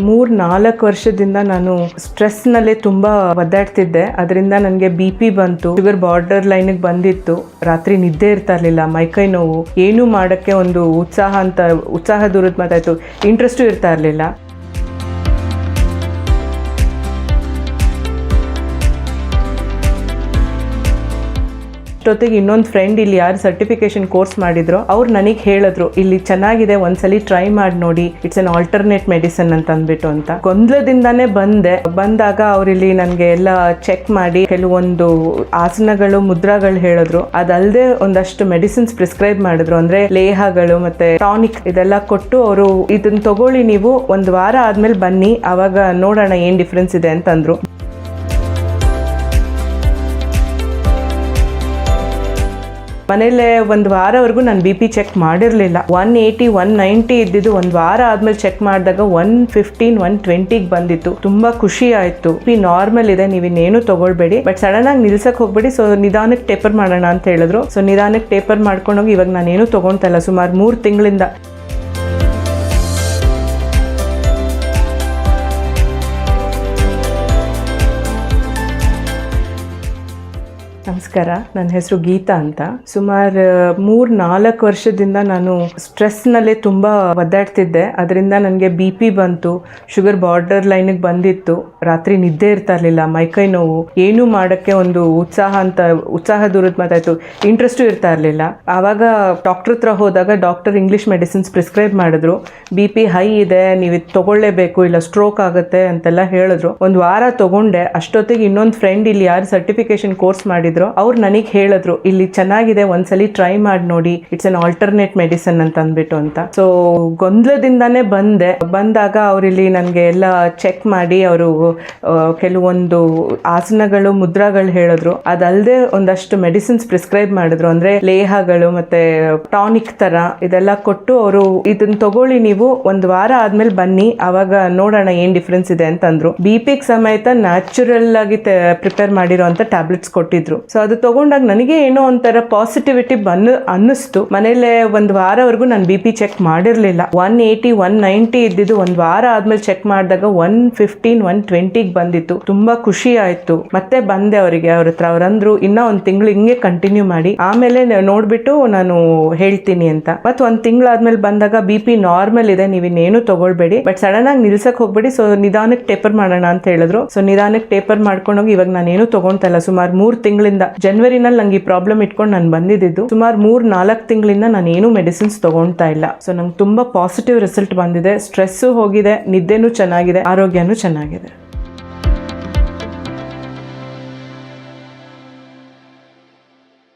ಮೂರ್ ನಾಲ್ಕು ವರ್ಷದಿಂದ ನಾನು ಸ್ಟ್ರೆಸ್ನಲ್ಲಿ ತುಂಬಾ ಒದ್ದಾಡ್ತಿದ್ದೆ. ಅದರಿಂದ ನನಗೆ ಬಿ ಪಿ ಬಂತು, ಶುಗರ್ ಬಾರ್ಡರ್ ಲೈನ್ ಬಂದಿತ್ತು. ರಾತ್ರಿ ನಿದ್ದೆ ಇರ್ತಾ ಇರ್ಲಿಲ್ಲ ಮೈಕೈ ನೋವು. ಏನು ಮಾಡಕ್ಕೆ ಒಂದು ಉತ್ಸಾಹ ಅಂತ ಉತ್ಸಾಹ ದೂರದ ಮಾತಾಯ್ತು ಇಂಟ್ರೆಸ್ಟು ಇರ್ತಾ ಇರಲಿಲ್ಲ. ಜೊತೆಗೆ ಇನ್ನೊಂದು ಫ್ರೆಂಡ್ ಇಲ್ಲಿ ಯಾರು ಸರ್ಟಿಫಿಕೇಶನ್ ಕೋರ್ಸ್ ಮಾಡಿದ್ರು, ಅವ್ರು ನನಗೆ ಹೇಳಿದ್ರು, ಇಲ್ಲಿ ಚೆನ್ನಾಗಿದೆ, ಒಂದ್ಸಲಿ ಟ್ರೈ ಮಾಡಿ ನೋಡಿ ಇಟ್ಸ್ ಅನ್ ಆಲ್ಟರ್ನೇಟ್ ಮೆಡಿಸನ್ ಅಂತ ಅಂದ್ಬಿಟ್ಟು ಅಂತ. ಗೊಂದಲದಿಂದಾನೇ ಬಂದೆ. ಬಂದಾಗ ಅವ್ರು ಇಲ್ಲಿ ನನಗೆ ಎಲ್ಲ ಚೆಕ್ ಮಾಡಿ, ಕೆಲವೊಂದು ಆಸನಗಳು, ಮುದ್ರಾಗಳು ಹೇಳಿದ್ರು. ಅದಲ್ಲದೆ ಒಂದಷ್ಟು ಮೆಡಿಸಿನ್ಸ್ ಪ್ರಿಸ್ಕ್ರೈಬ್ ಮಾಡಿದ್ರು. ಅಂದ್ರೆ ಲೇಹಗಳು ಮತ್ತೆ ಟಾನಿಕ್ ಇದೆಲ್ಲ ಕೊಟ್ಟು ಅವರು ಇದನ್ನ ತಗೊಳ್ಳಿ ನೀವು, ಒಂದು ವಾರ ಆದ್ಮೇಲೆ ಬನ್ನಿ, ಅವಾಗ ನೋಡೋಣ ಏನ್ ಡಿಫ್ರೆನ್ಸ್ ಇದೆ ಅಂತಂದ್ರು. ಮನೇಲೆ ಒಂದು ವಾರವರೆಗೂ ನಾನು ಬಿ ಪಿ ಚೆಕ್ ಮಾಡಿರಲಿಲ್ಲ. ಒನ್ ಏಯ್ಟಿ ಒನ್ ನೈಂಟಿ ಇದ್ದಿದ್ದು ಒಂದು ವಾರ ಆದಮೇಲೆ ಚೆಕ್ ಮಾಡಿದಾಗ ಒನ್ ಫಿಫ್ಟೀನ್ ಒನ್ ಟ್ವೆಂಟಿಗೆ ಬಂದಿತ್ತು. ತುಂಬಾ ಖುಷಿ ಆಯಿತು. ಬಿ ನಾರ್ಮಲ್ ಇದೆ ನೀವು ಇನ್ನೇನು ತಗೊಳ್ಬೇಡಿ. ಬಟ್ ಸಡನ್ ಆಗಿ ನಿಲ್ಸಕ್ಕೆ ಹೋಗ್ಬೇಡಿ. ಸೊ ನಿಧಾನಕ್ಕೆ ಟೇಪರ್ ಮಾಡೋಣ ಅಂತ ಹೇಳಿದ್ರು. ಸೊ ನಿಧಾನಕ್ಕೆ ಟೇಪರ್ ಮಾಡ್ಕೊಂಡೋಗಿ ಇವಾಗ ನಾನೇನು ತಗೊಳ್ತಾ ಇಲ್ಲ. ಸುಮಾರು ಮೂರು ತಿಂಗಳಿಂದ. ನಮಸ್ಕಾರ. ನನ್ನ ಹೆಸರು ಗೀತಾ ಅಂತ. ಸುಮಾರು ಮೂರ್, ನಾಲ್ಕು ವರ್ಷದಿಂದ ನಾನು ಸ್ಟ್ರೆಸ್ನಲ್ಲೇ ತುಂಬ ಒದ್ದಾಡ್ತಿದ್ದೆ. ಅದರಿಂದ ನನಗೆ ಬಿ ಪಿ ಬಂತು, ಶುಗರ್ ಬಾರ್ಡರ್ ಲೈನಿಗೆ ಬಂದಿತ್ತು. ರಾತ್ರಿ ನಿದ್ದೆ ಇರ್ತಾ ಇರಲಿಲ್ಲ ಮೈಕೈ ನೋವು. ಏನು ಮಾಡೋಕ್ಕೆ ಒಂದು ಉತ್ಸಾಹ ಅಂತ, ಉತ್ಸಾಹ ದೂರದ ಮಾತಾಯ್ತು. ಇಂಟ್ರೆಸ್ಟು ಇರ್ತಾ ಇರಲಿಲ್ಲ. ಆವಾಗ ಡಾಕ್ಟರ್ ಹತ್ರ ಹೋದಾಗ ಡಾಕ್ಟರ್ ಇಂಗ್ಲೀಷ್ ಮೆಡಿಸಿನ್ಸ್ ಪ್ರಿಸ್ಕ್ರೈಬ್ ಮಾಡಿದ್ರು. ಬಿ ಪಿ ಹೈ ಇದೆ, ನೀವು ಇದು ತಗೊಳ್ಳೇಬೇಕು, ಇಲ್ಲ ಸ್ಟ್ರೋಕ್ ಆಗುತ್ತೆ ಅಂತೆಲ್ಲ ಹೇಳಿದ್ರು. ಒಂದು ವಾರ ತಗೊಂಡೆ. ಅಷ್ಟೊತ್ತಿಗೆ ಇನ್ನೊಂದು ಫ್ರೆಂಡ್ ಇಲ್ಲಿ ಯಾರು ಸರ್ಟಿಫಿಕೇಶನ್ ಕೋರ್ಸ್ ಮಾಡಿದ್ರು. ಅವ್ರು ನನಗೆ ಹೇಳಿದ್ರು, ಇಲ್ಲಿ ಚೆನ್ನಾಗಿದೆ, ಒಂದ್ಸಲಿ ಟ್ರೈ ಮಾಡಿ ನೋಡಿ ಇಟ್ಸ್ ಅನ್ ಆಲ್ಟರ್ನೇಟ್ ಮೆಡಿಸನ್ ಅಂತ ಅಂದ್ಬಿಟ್ಟು ಅಂತ. ಸೊ ಗೊಂದಲದಿಂದಾನೇ ಬಂದೆ. ಬಂದಾಗ ಅವರಿಲ್ಲಿ ನನಗೆ ಎಲ್ಲ ಚೆಕ್ ಮಾಡಿ, ಅವರು ಕೆಲವೊಂದು ಆಸನಗಳು, ಮುದ್ರಾಗಳು ಹೇಳಿದ್ರು. ಅದಲ್ಲದೆ ಒಂದಷ್ಟು ಮೆಡಿಸಿನ್ಸ್ ಪ್ರಿಸ್ಕ್ರೈಬ್ ಮಾಡಿದ್ರು. ಅಂದ್ರೆ ಲೇಹಗಳು ಮತ್ತೆ ಟಾನಿಕ್ ತರ ಇದೆಲ್ಲ ಕೊಟ್ಟು ಅವರು ಇದನ್ನ ತಗೊಳ್ಳಿ ನೀವು, ಒಂದು ವಾರ ಆದ್ಮೇಲೆ ಬನ್ನಿ, ಅವಾಗ ನೋಡೋಣ ಏನ್ ಡಿಫ್ರೆನ್ಸ್ ಇದೆ ಅಂತಂದ್ರು. ಬಿ ಪಿಗೆ ಸಮೇತ ನ್ಯಾಚುರಲ್ ಆಗಿ ಪ್ರಿಪೇರ್ ಮಾಡಿರೋ ಟ್ಯಾಬ್ಲೆಟ್ಸ್ ಕೊಟ್ಟಿದ್ರು. ಸೊ ಅದು ತಗೊಂಡಾಗ ನನಗೆ ಏನೋ ಒಂಥರ ಪಾಸಿಟಿವಿಟಿ ಬನ್ ಅನ್ನಿಸ್ತು. ಮನೇಲೆ ಒಂದು ವಾರವರೆಗೂ ನಾನು ಬಿ ಪಿ ಚೆಕ್ ಮಾಡಿರಲಿಲ್ಲ. ಒನ್ ಏಯ್ಟಿ ಒನ್ ನೈಂಟಿ ಇದ್ದಿದ್ದು ಒಂದು ವಾರ ಆದ್ಮೇಲೆ ಚೆಕ್ ಮಾಡಿದಾಗ ಒನ್ ಫಿಫ್ಟೀನ್ ಒನ್ ಟ್ವೆಂಟಿಗೆ ಬಂದಿತ್ತು. ತುಂಬಾ ಖುಷಿ ಆಯ್ತು. ಮತ್ತೆ ಬಂದೆ ಅವರಿಗೆ. ಅವ್ರ ಹತ್ರ ಅವ್ರಂದ್ರು ಇನ್ನ ಒಂದು ತಿಂಗಳು ಹಿಂಗೆ ಕಂಟಿನ್ಯೂ ಮಾಡಿ. ಆಮೇಲೆ ನೋಡ್ಬಿಟ್ಟು ನಾನು ಹೇಳ್ತೀನಿ ಅಂತ. ಮತ್ತೆ ಒಂದು ತಿಂಗಳಾದ್ಮೇಲೆ ಬಂದಾಗ ಬಿ ಪಿ ನಾರ್ಮಲ್ ಇದೆ. ನೀವು ಇನ್ನೇನು ತಗೊಳ್ಬೇಡಿ. ಬಟ್ ಸಡನ್ ಆಗಿ ನಿಲ್ಸಕ್ ಹೋಗ್ಬೇಡಿ. ಸೊ ನಿಧಾನಕ್ಕೆ ಟೇಪರ್ ಮಾಡೋಣ ಅಂತ ಹೇಳಿದ್ರು. ಸೊ ನಿಧಾನಕ್ಕೆ ಟೇಪರ್ ಮಾಡ್ಕೊಂಡೋಗಿ ಇವಾಗ ನಾನೇನು ತಗೊಂತಾ ಇಲ್ಲ. ಸುಮಾರು ಮೂರು ತಿಂಗಳಿಂದ. ಜನವರಿನಲ್ಲಿ ನಂಗೆ ಈ ಪ್ರಾಬ್ಲಮ್ ಇಟ್ಕೊಂಡು ನಾನು ಬಂದಿದ್ದು ಸುಮಾರು ಮೂರು, ನಾಲ್ಕು ತಿಂಗಳಿಂದ ನಾನು ಏನು ಮೆಡಿಸಿನ್ಸ್ ತಗೊಳ್ತಾ ಇಲ್ಲ. ಸೊ ನಂಗೆ ತುಂಬಾ ಪಾಸಿಟಿವ್ ರಿಸಲ್ಟ್ ಬಂದಿದೆ. ಸ್ಟ್ರೆಸ್ಸು ಹೋಗಿದೆ, ನಿದ್ದೆನೂ ಚೆನ್ನಾಗಿದೆ, ಆರೋಗ್ಯನೂ ಚೆನ್ನಾಗಿದೆ.